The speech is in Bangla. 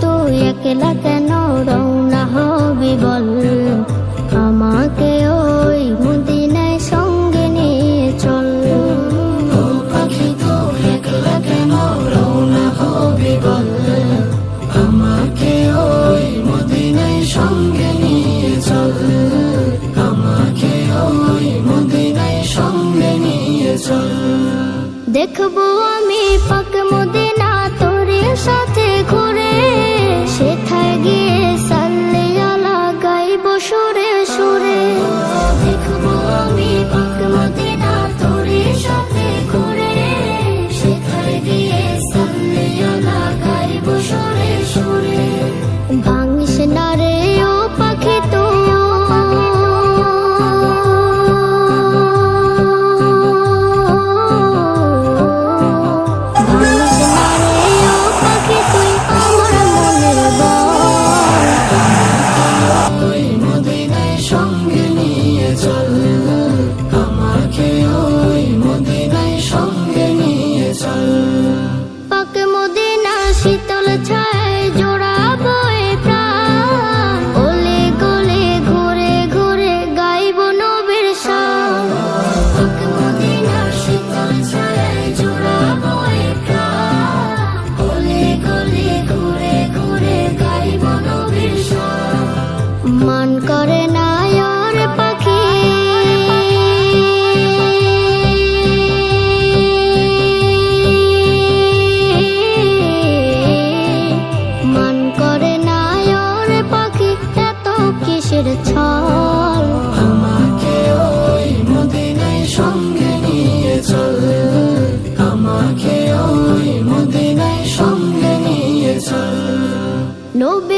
তুই একলা কেন রওনা হবি বল? আমাকে ওই মদিনায় সঙ্গে নিয়ে চল। পাখি তুই একলা কেন রওনা হবি বল? আমাকে ওই মদিনায় সঙ্গে নিয়ে চল। আমাকে ওই মদিনায় সঙ্গে নিয়ে চল। দেখব আমি পাক মদিনা সুরে কিসের ছল। আমাকে ওই মদিনায় সঙ্গে নিয়ে চল। আমাকে ওই মদিনায় সঙ্গে নিয়ে চল। নবীর